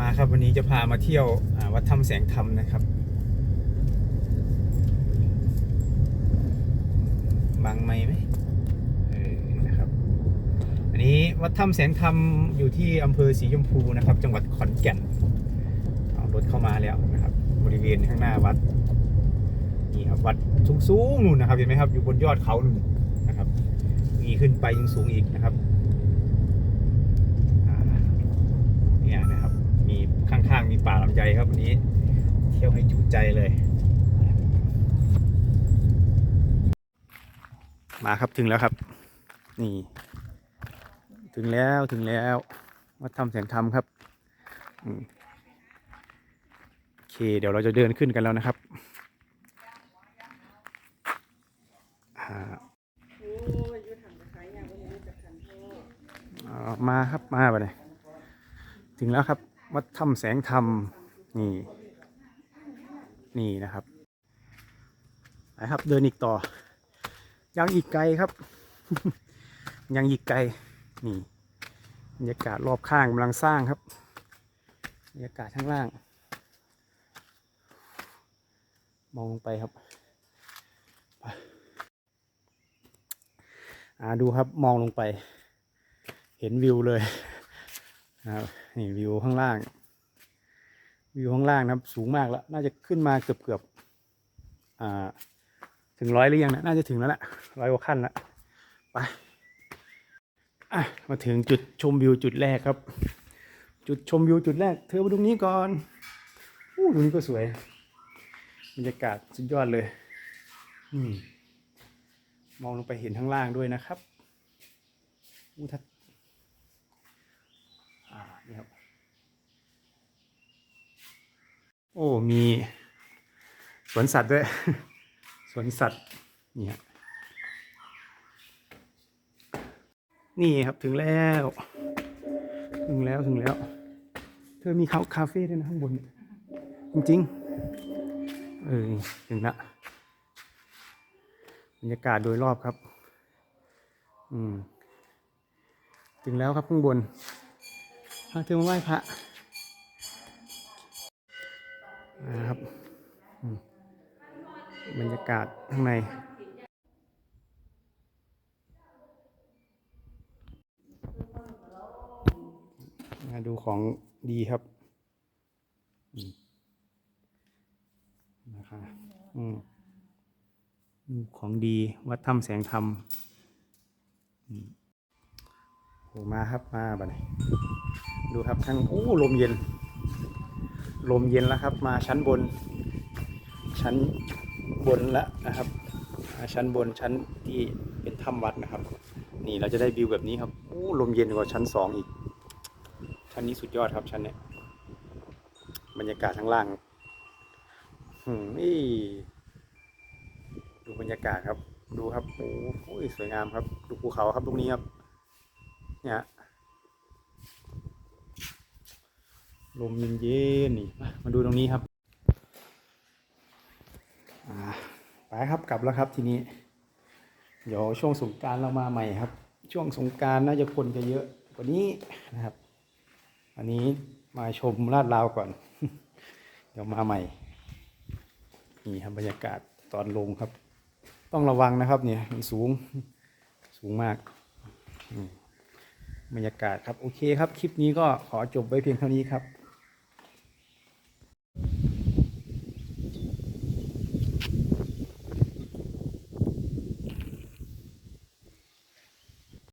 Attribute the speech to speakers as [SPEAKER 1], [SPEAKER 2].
[SPEAKER 1] มาครับวันนี้จะพามาเที่ยววัดถ้ำแสงธรรมนะครับบังไหมไหมเออนะครับ อันนี้วัดถ้ำแสงธรรมอยู่ที่อำเภอสีชมพูนะครับ จังหวัดขอนแก่นเอารถเข้ามาแล้วนะครับ บริเวณข้างหน้าวัดนี่ครับวัดสูงๆนู่นนะครับเห็นไหมครับ อยู่บนยอดเขานู่นนะครับมีขึ้นไปยังสูงอีกนะครับอ่าเนี่ยนะครับ มี ข้างๆมีป่าลำไยครับวันนี้ เที่ยวให้จุใจเลย มาครับถึงแล้วครับ นี่ ถึงแล้วถึงแล้ววัดถ้ำแสงธรรมครับโอเค เดี๋ยวเราจะเดินขึ้นกันแล้วนะครับมาครับมาไปเลยถึงแล้วครับ วัดถ้ำแสงธรรมนี่นี่นะครับไปครับเดินอีกต่อ ยังอีกไกลครับ ยังอีกไกลนี่บรรยากาศรอบข้างกำลังสร้างครับบรรยากาศข้างล่าง มองลงไปครับอ่าดูครับมองลงไป เห็นวิวเลย นะครับนี่วิวข้างล่าง วิวข้างล่างนะครับ สูงมากแล้ว น่าจะขึ้นมาเกือบเกือบอ่าถึงร้อยหรือยังนะน่าจะถึงแล้วแหละร้อยกว่าขั้นล้วไปอะมาถึงจุดชมวิวจุดแรกครับ จุดชมวิวจุดแรก เธอมาดูนี้ก่อนอู้ตรงนี้ก็สวยบรรยากาศสุดยอดเลยอืมมองลงไปเห็นข้างล่างด้วยนะครับอู้ทัด อ่านี่ครับ โอ้ มีสวนสัตว์ด้วย สวนสัตว์นี่ฮะนี่ครับถึงแล้ว ถึงแล้วถึงแล้ว เธอมีคาคาเฟ่ด้วยนะข้างบน จริงๆ เออ ถึงละบรรยากาศโดยรอบครับ อืม ถึงแล้วครับข้างบน พาเธอมาไหว้พระนะครับบรรยากาศข้างในมาดูของดีครับนะคะอืมอืมของดีวัดถ้ำแสงธรรมอืม โหมาครับมาบัดนี้ดูครับข้างโอ้ลมเย็น ลมเย็นแล้วครับ มาชั้นบน ชั้นบนแล้วนะครับ ชั้นบนชั้นที่เป็นถ้ำวัดนะครับ นี่เราจะได้วิวแบบนี้ครับโอ้ลมเย็นกว่าชั้นสองอีก ชั้นนี้สุดยอดครับชั้นเนี้ยบรรยากาศข้างล่างหืมนี่ดูบรรยากาศครับ ดูครับโอ้โหสวยงามครับ ดูภูเขาครับตรงนี้ครับ เนี่ยลมเย็นๆนี่มาดูตรงนี้ครับอ่าไปครับกลับแล้วครับทีนี้ เดี๋ยวช่วงสงการเรามาใหม่ครับ ช่วงสงการน่าจะคนจะเยอะกว่านี้นะครับ อันนี้มาชมลาดราวก่อน เดี๋ยวมาใหม่ นี่ครับบรรยากาศตอนลงครับ ต้องระวังนะครับเนี่ยมันสูงสูงมาก อืม บรรยากาศครับ โอเคครับ คลิปนี้ก็ขอจบไว้เพียงเท่านี้ครับ